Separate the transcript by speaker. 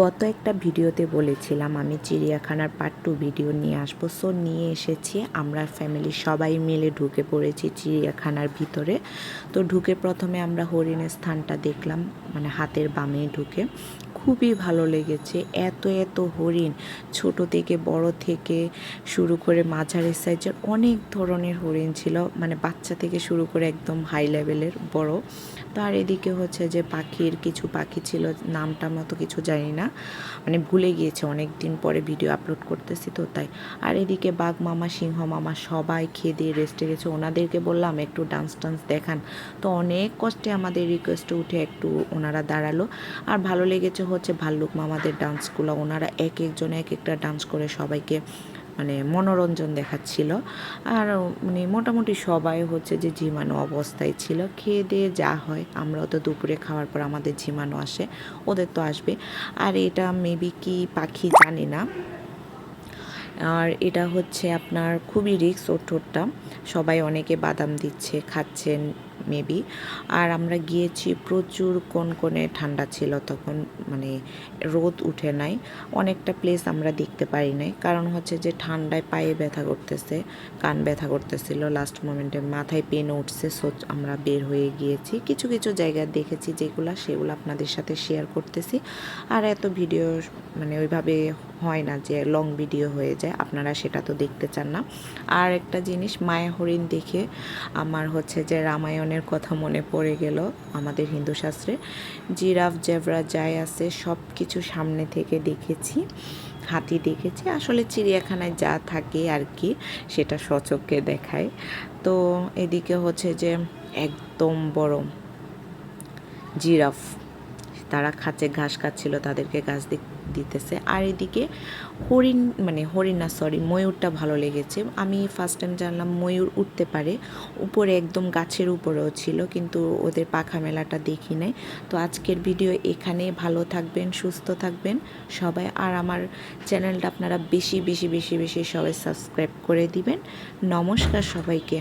Speaker 1: গত একটা ভিডিওতে বলেছিলাম, আমি চিড়িয়াখানার পার্ট টু ভিডিও নিয়ে আসব। সো নিয়ে এসেছি, আমরা ফ্যামিলি সবাই মিলে ঢুকে পড়েছি চিড়িয়াখানার ভিতরে। তো ঢুকে প্রথমে আমরা হরিণের স্থানটা দেখলাম মানে হাতের বামে ঢুকে। খুবই ভালো লেগেছে। এত এত হরিণ ছোট থেকে, বড় থেকে শুরু করে মাঝারি সাইজের অনেক ধরনের হরিণ ছিল। মানে বাচ্চা থেকে শুরু করে একদম হাই লেভেলের বড়। তো আর এদিকে হচ্ছে যে পাখির কিছু পাখি ছিল, নামটা মতো কিছু জানি না। মানে ভুলে গিয়েছে অনেক দিন পরে ভিডিও আপলোড করতেছি তো তাই। আর এদিকে বাঘ মামা, সিংহ মামা সবাই খেয়ে দিয়ে রেস্টে গেছে। ওনাদেরকে বললাম, একটু ডান্স টান্স দেখান। তো অনেক কষ্টে আমাদের রিকোয়েস্টে উঠে একটু ওনারা দাঁড়াল। আর ভালো লেগেছে হচ্ছে ভাল্লুক মামাদের ডান্সগুলো ওনারা এক একজন এক একটা ডান্স করে সবাইকে মানে মনোরঞ্জন দেখাচ্ছিল। আর মানে মোটামুটি সবাই হচ্ছে যে ঝিমানো অবস্থায় ছিল। খেয়ে দিয়ে যা হয়, আমরাও তো দুপুরে খাওয়ার পর আমাদের ঝিমানো আসে, ওদের তো আসবে। আর এটা মেবি কি পাখি জানি না। আর এটা হচ্ছে আপনার খুবই রিক্স ওর ঠোঁটটা। সবাই অনেকে বাদাম দিচ্ছে, খাচ্ছেন। মেবি আর আমরা গিয়েছি প্রচুর কনকনে ঠান্ডা ছিল তখন মানে রোদ উঠে নাই। অনেকটা প্লেস আমরা দেখতে পারি নাই। কারণ হচ্ছে যে ঠান্ডায় পায়ে ব্যথা করতেছে, কান ব্যথা করতেছিল লাস্ট মোমেন্টে মাথায় পেন উঠছে সো আমরা বের হয়ে গিয়েছি। কিছু কিছু জায়গা দেখেছি যেগুলো, সেগুলো আপনাদের সাথে শেয়ার করতেছি। আর এত ভিডিও মানে ওইভাবে হয় না যে লং ভিডিও হয়ে যায়, আপনারা সেটা তো দেখতে চান না। আর একটা জিনিস, মায়া হরিণ দেখে আমার হচ্ছে যে রামায়ণের কথা মনে পড়ে গেল আমাদের হিন্দু শাস্ত্রে। জিরাফ, জেবরা যাই আছে সব কিছু সামনে থেকে দেখেছি, হাতি দেখেছি। আসলে চিড়িয়াখানায় যা থাকে আর কি, সেটা সচক্ষে দেখায়। তো এদিকে হচ্ছে যে একদম বড় জিরাফ, তারা খাচ্ছে ঘাস খাচ্ছিল, তাদেরকে ঘাস দিতেছে। আর এদিকে হরিণ মানে হরিণ না সরি ময়ূরটা ভালো লেগেছে। আমি ফার্স্ট টাইম জানলাম ময়ূর উঠতে পারে। উপরে একদম গাছের উপরেও ছিল, কিন্তু ওদের পাখা মেলাটা দেখি নাই। তো আজকের ভিডিও এখানে। ভালো থাকবেন, সুস্থ থাকবেন সবাই। আর আমার চ্যানেলটা আপনারা বেশি বেশি বেশি বেশি সবাই সাবস্ক্রাইব করে দিবেন। নমস্কার সবাইকে।